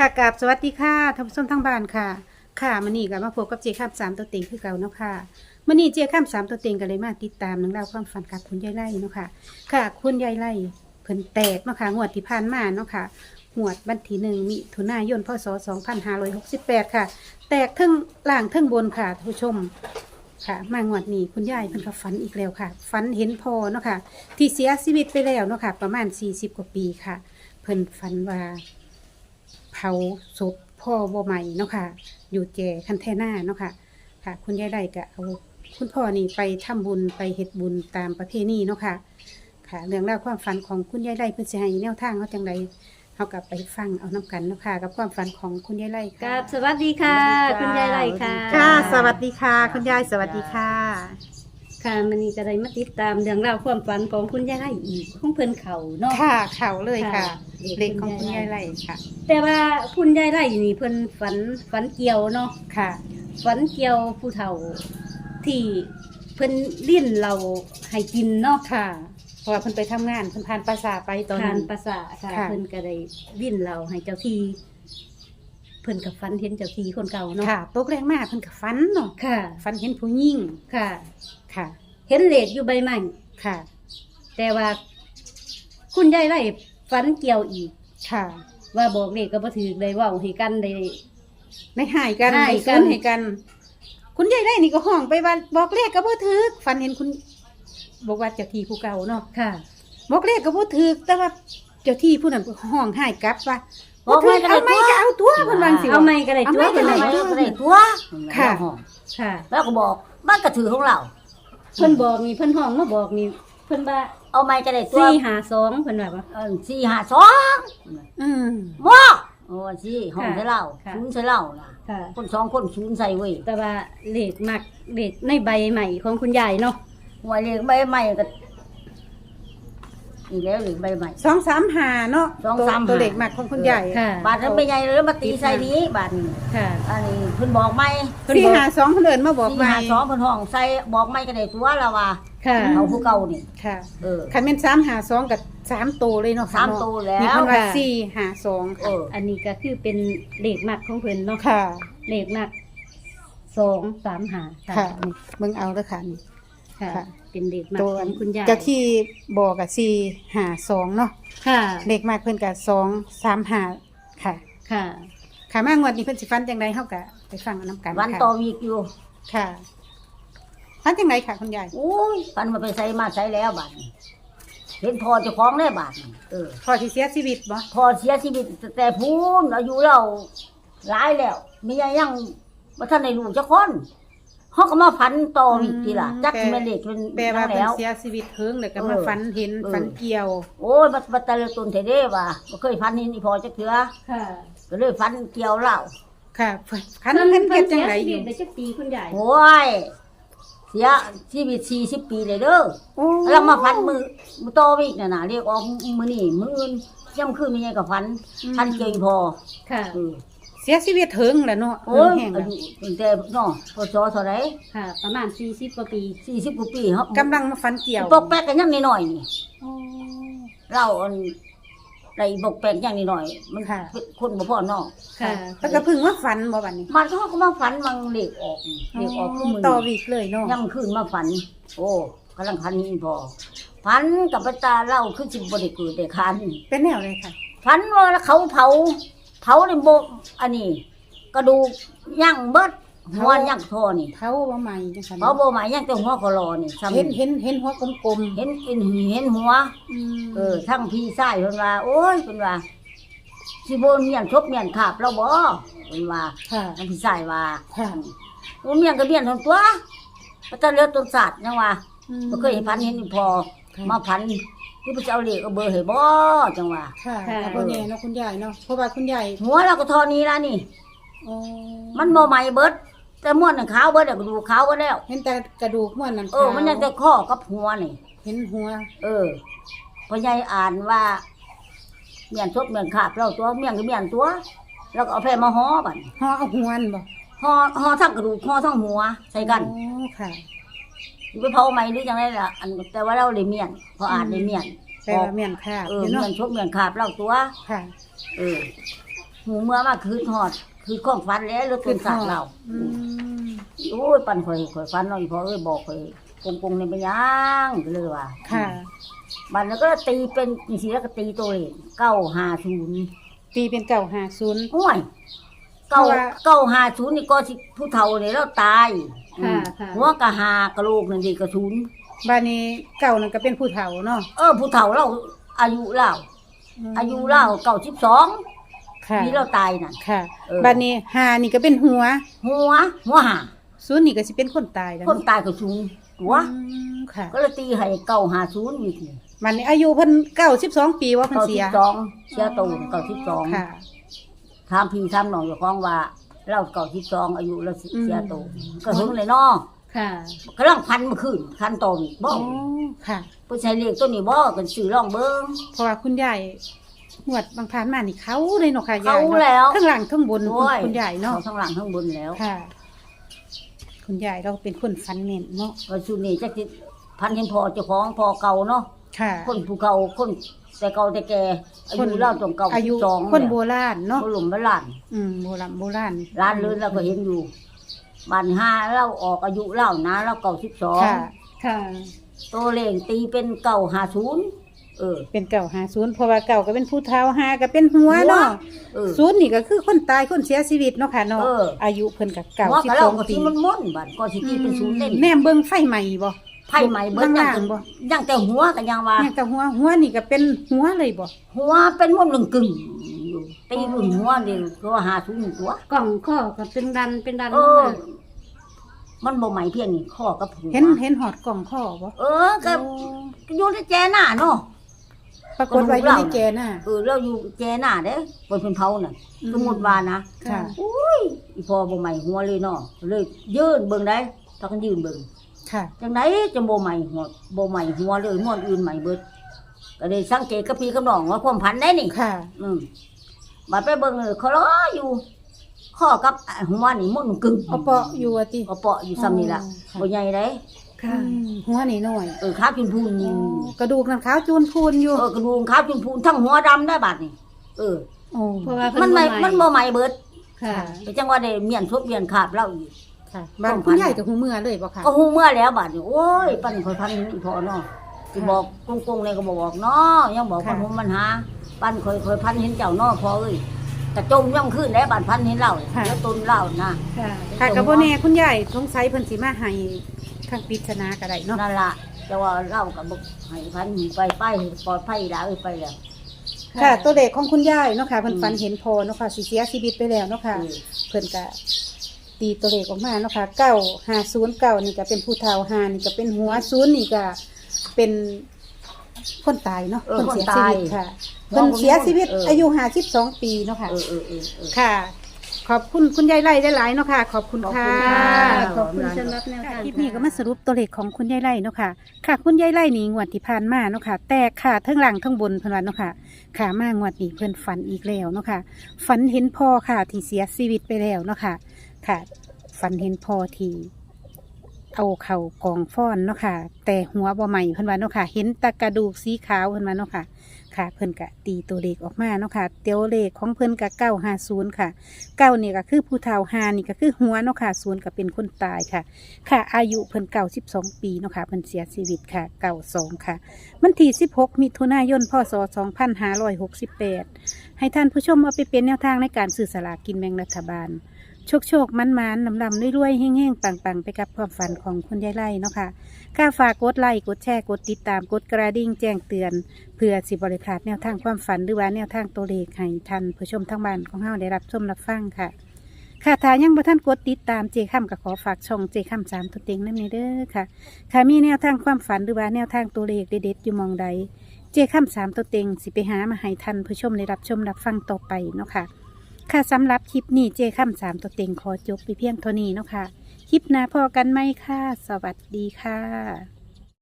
ค่ะกราบสวัสดีค่ะท่านผู้ชมทั้งบ้านค่ะ ค่ะมันนี่ก็มาพบกับเจข้ามสามตัวเต็งคือเก่าเนาะค่ะมันนี่เจข้ามสามตัวเต็งก็เลยมาติดตามนังเล่องราความฝันกับคุณยายไล่เนาะค่ะ ค่ะ คุณยายไล่เพิ่นแตกเนาะค่ะงวดที่ผ่านมาเนาะค่ะงวดวันที่หนึ่งมิถุนายนพศสองพันห้าร้อยหกสิบแปดค่ะ แตกทั้งล่างทั้งบนค่ะท่านผู้ชมค่ะ มางวดนี้คุณยายเพิ่นก็ฝันอีกแล้วค่ะฝันเห็นพอเนาะค่ะที่เสียชีวิตไปแล้วเนาะค่ะ ประมาณสี่สิบกว่าปีค่ะ เพิ่นฝันว่า เผาศพพ่อบ่ใหม่เนาะค่ะ อยู่แจคันแท่หน้าเนาะค่ะ ค่ะ คุณยายได้ก็เอาคุณพ่อนี่ไปทำบุญไปเฮ็ดบุญตามประเพณีเนาะค่ะ ค่ะ เรื่องราวความฝันของคุณยายไล่เพื่อจะให้แนวทางเขาจังไดเขากลับไปฟังเอาน้กันเนาะค่ะ กับความฝันของคุณยายไล่กัค่ะบสวัสดีค่ะ สวัสดีค่ะ คุณยายไรค่ะ ค่ะ สวัสดีค่ะ คุณยายสวัสดีค่ะ ค่ะมันนี่ก็ได้มาติดตามเรื่องราวความฝันของคุณยายไรอีกของเพิ่นเขาเนาะ ค่ะเข่าเลยค่ะ ค่ะเล็กของคุณยายไล่ค่ะ แต่ว่าคุณยายไรนี่เพิ่นฝันฝันเกี่ยวเนาะค่ะ ฝันเกี่ยวผู้เฒ่าที่เพิ่นเลี้ยนเราให้กินเนาะค่ะเพราะว่าเพิ่นไปทำงานเพิ่นผ่านภาษาทไปตอนทานั้นนภาษาค่ะค่ะ เพิ่นก็ได้เลี้ยนเราให้เจ้าที่ เพิ่นกับฝันเห็นเจ้าที่คนเก่าเนาะค่ะตกแรงมากเพิ่นก็ฝันเนาะค่ะฝันเห็นผู้หญิงค่ะ ค่ะ เห็นเลขอยู่ใบไม้ค่ะ แต่ว่า คุณยายไรฝันเกี่ยวอีก ค่ะ ว่าบอกเลขก็บ่ถือได้เว้าให้กันได้ ไม่หายกันหายไม่กัซื้นอให้กัน คุณยายได้นี่ก็ห้องไปว่าบอกเลขก็บ่ถึกฝันเห็นคุณ บอกว่าเจ้าที่ผู้เก่าเนาะค่ะ บอกเลขก็บ่ถึกแต่ว่าเจ้าที่ผู้นั้นก็ห้องหายกลับว่า บอกบ่ไม่ถึกก็เอาได้ไม่ตัวก็เอาตัวเพิ่นว่าสิเอาไม่ก็ได้เอาตัวไม่ก็เพิ่นได้ว่าไม่ก็ได้ตัวค่ะ ค่ะแล้วก็บอกบ้านกระถือของเรา เพิ่นบอกนี่เพิ่นห้องมาบอกนี่เพิ่นว่าเอาไม้ก็ได้ตัวสี่หาสองเพิ่นว่าบ่เออสี่ห้าสองอืมบอกโอ้สี่ห้องใส่เหล้าค่ะศูนย์ใส่เหล้าน่ะค่ะคนสองคนศูนย์ใส่เว้ยแต่ว่าเลขมักเลขในใบใหม่ของคุณยายเนาะหัวเลี้ยงใบใหม่ก็ อีกแล้วเหลือใบใหม่ สองสามหาเนาะสองตัวสามหา ตัวเลขมากของคุณใหญ่ค่ะ บาทนั้นไม่ใหญ่เลยมาตีใส่นี้บาทนี้ค่ะ อันนี้เพิ่นบอกไหมเพิ่นสี่บอกหาสองเพิ่นเดินมาบอกสี่ว่าห้าสองเพิ่นห้องใส่บอกไหมก็ได้ตัวละว่าค่ะ เอาผู้เก่านี่ค่ะเออ คันเป็นสามหาสองกับสามตัวเลยเนาะค่ะสามเนาะตัวแล้วมีเพิ่นว่าค่ะ สี่หาสองเอค่ะออันนี้ก็คือเป็นเลขมักของเพิ่นเนาะค่ะ เลขมักสองสามหาค่ะนี่เบิ่งเอาเด้อค่ะนี่ค่ะ ค่ะ เป็นเลขมักตัวของคุณยายเจ้าที่บอกกับสี่หาสองเนาะค่ะเลขมากเพิ่นกับสองสามหาค่ะ ค่ะ ค่ะมางวดนี้เพิ่นสิฟันจังไดเฮาก็ไปฟังเอาน้ำกันวันค่ะต่อวีกอยู่ค่ะฟันจังไดค่ะคุณยายโอ้ยฟันมาไปใส่มาใส่แล้วบาทนี้เห็นพอเจะคล้าของได้บาทนี้เออพอสิเสียชีวิตบ่พอเสียชีวิตแต่พูนอายุเราหลายแล้วมียังมาท่านในลูกจะคน เขาก็มาพันต่ออีกทีละจักที่แม่เล็กเป็นแปลว่านั่นเพิ่นแล้ว เสียชีวิตเฮิงแล้วก็มาเออฝันเห็นเออ ฝันเกี่ยว โอ้ยบัดบัดตะเลตุนเทเด้ว่ะบ่เคยพันนี่นี่พอจะเถือค่ะก็เลยพันเกี่ยวเหล้าค่ะคันเพิ่นเฮ็ดจังไดอยู่ได้จักปีคุณยายโอ้ยเสียชีวิตสี่สิบปีเลยเด้อ โอ้แล้วมาพันมือมือโตอวิกน่ะนะเรียกออกมือนี่มืออื่นย่ำคืนมีไงกับพันพันเก่งพอค่ะเออ เสียชีวิตเฮิงแล้วเนาะโอ้ยเฮิงแห้งอาแล้วยุตั้งแต่เนาะพศเท่าไหรค่ะ ประมาณ40กว่าปีสี่สิบกว่าปีครับกำลังมาฝันเกี่ยวปกแป๊กกันยังนิดหน่อยนี่โอ้เราอันไรบกแป๊กยังนิดหน่อย มันค่ะ เป็นคนบ่พ่อเนอกค่ะ แล้วก็เพิ่งมาฝันบ่บัดนี้มันเขาก็มาฝันมังเหล็กออกนี่เหล็กออกคือมือ ต่อวีกเลยเนาะย่ำคืนมาฝัน โอ้กำลังพันนี่พอฝันกับปตาเล่าคือสิบริเกิดแต่คันเป็นแนวเลยค่ะ ฝันว่าเขาเผา เผาในโบอันนี้ กระดูกย่างเบิดหัวย่างทอนี่เท้าบ่ใหม่จังซั่นเผาโบหมายย่างแต่หัวกะลอนี่ซ้ำเห็นเห็นเห็นหัวกลมเห็นเห็นเห็นหัวๆอืมเออทั้งพี่ชายเพิ่นว่า โอ้ยเพิ่นว่าสิบ่เมียนชบเมียนขาบแล้วบ่เพิ่นว่าค่ะทั้งพี่ชายว่าค่ะโอ้เมียนก็เมียนทั้งตัวบ่ทันเหลือต้นศาสตร์ยังว่าอืบ่เคยเห็นพันเห็นพอค่ะมาพัน ที่พระเจ้าเลขเอาเบอร์ให้บ่จังว่า ค่ะค่ะค่ะบ่แน่เนาะคุณยายเนาะเพราะว่าคุณยายหัวเราก็เทอนี้ละนี่โอ้มันบ่ใหม่เบิด แต่ม่วนนั่นขาวเบิดแล้วก็ดูขาวเบิดแล้ว เห็นแต่กระดูกม่วนนั่นเออ มันยังแต่ข้อกับหัวนี่ เห็นหัว เออพ่อใหญ่อ่านว่า เมียนชบเมียนขาบเราตัวเมียนก็เมียนตัว แล้วก็เอาแพรมาห่อบัดห่อเอาหัวนั่นบ่ห่อห่อทั้งกระดูกห่อทั้งหัวใส่กันโอ้ค่ะสิ ไปเผาไหมหรือจังไดล่ะอันแต่ว่าเราเลยเมียนพออ่านเลยเมียนแปลว่าเมียนค่ะเออเห็นเมีเนาะยนชบเมียนขาบเราตัวค่ะเออหูเมื่อมาคืนหอด คือข้องฟันแล้วรถต้นสากเราอืมโอ้ยปันข่อยข่อยฟันหน่อยพอเอ้ยบอกข่อยกงกงๆในไปยังก็เลยว่าค่ะบัดแล้วก็ตีเป็นจริงๆแล้วก็ตีตัวเลขเก้าห้าศูนย์ตีเป็นเก่าหาศูนย์ห่วยเก้าเพราะว่าเก้าห้าศูนย์นี่ก็สิผู้เฒ่าเนี่ยเราตาย ค่ะอืมค่ะหัวกะหากระโหลกนั่นดีกระศูนย์บ้านนี้เก่านั่นก็เป็นผู้เฒ่าเนาะเออผู้เฒ่าเราอายุเราอายุเราเก้าสิบสองค่ะที่เราตายน่ะค่ะเออบ้านนี้หานี่ก็เป็นหัว หัว หัวหาศูนย์นี่ก็สิเป็นคนตายแล้วคนเนาะตายกระศูนย์หัวอืมค่ะ ก็เลยตีให้เก้าห้าศูนย์อีกนี่บ้านนี้อายุเพิ่นเก้าสิบสองปีว่าเพิ่นเก้าเสีสิยบสองเสียตูนเก้าสิบสองค่ะถามพี่ถามน้องอยู่ของว่า เราเก้าสิบสองอายุเราเสียตูนอืมก็หึงเลยเนาะค่ะกำลังพันเมื่อคืนคันโตอีกบ่อ๋อค่ะเพิ่นใช้เลขตัวนี้บ่กันสื่อลองเบิ่งเพราะว่าคุณยายหวดบางพานมานี่เขาเลยเนาะค่ะยาเขายเนาะแล้วทั้งหลังทั้งบนโอ้ยคุณยายเนาะเขาทั้งหลังทั้งบนแล้วค่ะ คุณยายเราเป็นคนฟันเน้นเนาะก็ชุดนี้จักสิพันเห็นพอเจ้าของพอเก่าเนาะค่ะคนผู้เก่าคน แต่เก่าแต่แก่อายุเล่าตรงเก่าอายุสองคนโบราณเนาะคนหลุมบ้านหลานอืมโบราณโบราณร้านเลยเราก็เห็นอยู่บ้านห้าเล่าออกอายุเล่านะเราเก่าสิบสองค่ะค่ะตัวเลขตีเป็นเก่าหาศูนย์เออ เป็นเก่าหาศูนย์เพราะว่าเก่าก็เป็นผู้เฒ่าหาก็เป็นหัวเนาะเออศูนย์นี่ก็คือคนตายคนเสียชีวิตเนาะค่ะเนาะเอออายุเพิ่นกับเก่าหัวสิบกะสเราองก็ปีที่มันม่นบัดก็สิตีเป็นศูนย์เล่นแนมเบิ่งไฟใหม่บ่ ไพ่ใหม่เบิ้ลยังล่างแต่ๆบ่ยังแต่หัวกันยังว่าเนี่ยแต่หัวหัวนี่ก็เป็นหัวเลยบ่หัวเป็นม่นหนึ่งกึ่งอยู่ตีรุ่นหัวเดียวตัวหาศูนย์ตัวกล่องข้อก็เป็นดันเป็นดันเอลงอมามันบ่ใหม่เพียงนี่ข้อกับหัวเห็นเห็นหอดกล่องข้อบ่เออก็ก็อยู่ในแจหน้าเนาะปรากฏว่าอยู่ในแกน่ะเออเราอยู่แจหน้าเด้บนเพิ่นเผาน่ะอืมสมมุติว่านะค่ะอุ้ยอีพอบ่ใหม่หัวเลยเนาะเลยยืนเบิ่งได้ถ้ากันยืนเบิ่ง ค่ะ จังไดจะบ่ใหม่หัวบ่ใหม่หัวเลยม่วนอื่นใหม่เบิดก็เลยสังเกตกับพี่กับน้องว่าความพันได้นี่ค่ะ อืมมาไปเบิ่งเออเขาล้ออยู่ข้อกับหัวนี่ม่วนกึ่งเอาเปาะอยู่ว่าติ เอาเปาะอยู่ซ้ำนี่ล่ะค่ะบ่ใหญ่ได้ค่ะอืมหัวนี่น้อยเออขาจุนพูนนี่กระดูกนั่นขาวจูนพูนอยู่เออกระดูกขาจุนพูนทั้งหัวดำได้บาดนี่เออ โอ้เพราะว่ามัมันไม่มันบ่ใหม่เบิดค่ะ ไปจังว่าได้เมียนทบเมียนขาบเล่าอีก ค่ะบ้านคุณยายกับหูเมื่อเลยบ่ค่ะ ก็ฮู้เมื่อแล้วบาดนี่โอ้ยปั้นข่อยพันอีพอเนาะสิบอกกงๆเลยก็บ่บอกเนาะยังบอกว่าค่ะหูมันหาปั้นข่อยข่อยพันเห็นเจ้าเนาะพอเอ้ยแต่จมย่ำขึ้นแล้วบาดพันเห็นเล่าแล้วต้นเล่านะค่ะค่ะกับบ่แน่คุณยายสงสัยเพิ่นสิมาให้ข้างปริศนาก็ได้เนาะนั่นล่ะแต่ว่าเล่ากับบ่ให้พันไปไปปลอดภัยแล้วเอ้ยไปแล้วค่ะตัวเลขของคุณยายเนาะค่ะเพิ่นฝันเห็นพอเนาะค่ะสิเสียชีวิตไปแล้วเนาะค่ะเออเพิ่นก็ ตีตัวเลขออกมาเนาะค่ะเก้าห้าศูนย์เก้านี่ก็เป็นผู้เฒ่าห้านี่ก็เป็นหัวศูนย์นี่ก็เป็นคนตายเนาะเออคนเสียชีวิตคนตาย ค่ะมองเพิ่นเสียชีวิตเออออายุห้าสิบสองปีเนาะค่ะ เออเออเออเออ ค่ะ ขอบคุณคุณยายไล่ได้หลายๆเนาะค่ะ ขอบคุณค่ะขอบคุณค่ะขอบคุณสำหรับแนวทาง คลิปนี้ก็มาสรุปตัวเลขของคุณยายไล่เนาะค่ะ ค่ะ คุณยายไล่นี่งวดที่ผ่านมาเนาะค่ะ แต่ค่ะทั้งหลังทั้งบนเพิ่นว่าเนาะค่ะ ค่ะมางวดนี้เพิ่นฝันอีกแล้วเนาะค่ะ ฝันเห็นพ่อค่ะที่เสียชีวิตไปแล้วเนาะค่ะ ค่ะ ฝันเห็นพอทีเอาเข่ากองฟ้อนเนาะค่ะ แต่หัวบ่ใหม่เพิ่นว่าเนาะค่ะ เห็นตะกระดูกสีขาวเพิ่นว่าเนาะค่ะ ค่ะ เพิ่นกะตีตัวเลขออกมาเนาะค่ะ เตียวเลขของเพิ่นกะเก้าห้าศูนย์ค่ะเก้านี่ก็คือผู้เฒ่าหานี่ก็คือหัวเนาะค่ะศูนย์ก็เป็นคนตายค่ะ ค่ะ อายุเพิ่นเก่าสิบสองปีเนาะค่ะเพิ่นเสียชีวิตค่ะเก่าสองค่ะ มันที่สิบหกมิถุนายนพศสองพันห้าร้อยหกสิบแปด ให้ท่านผู้ชมเอาไปเป็นแนวทางในการสื่อสลากกินแบ่งรัฐบาล โชคโชคมันมันลำลำรวยๆแห้งๆ ปังๆ ไปกับความฝันของคุณยายไล่เนาะค่ะค่าฝากกดไลค์กดแชร์กดติดตามกดกระดิ่งแจ้งเตือน เพื่อสิบริพลาดแนวทางความฝันหรือว่าแนวทางตัวเลขให้ท่านผู้ชมทั้งบ้านของเฮาได้รับชมรับฟังค่ะค่ะถ้ายังบ่ท่านกดติดตามเจค้ำก็ขอฝากช่องเจค้ำสามตัวเต็งนั่นเด้อค่ะค่ะมีแนวทางความฝันหรือว่าแนวทางตัวเลขเด็ดๆอยู่มองใด เจค้ำสามตัวเต็งสิไปหามาให้ท่านผู้ชมได้รับชมรับฟังต่อไปเนาะค่ะ ค่ะสำหรับคลิปนี้เจค้ำสามตัวเต็งขอจบไปเพียงเท่านี้เนาะค่ะ คลิปหน้าพอกันไหมค่ะ สวัสดีค่ะ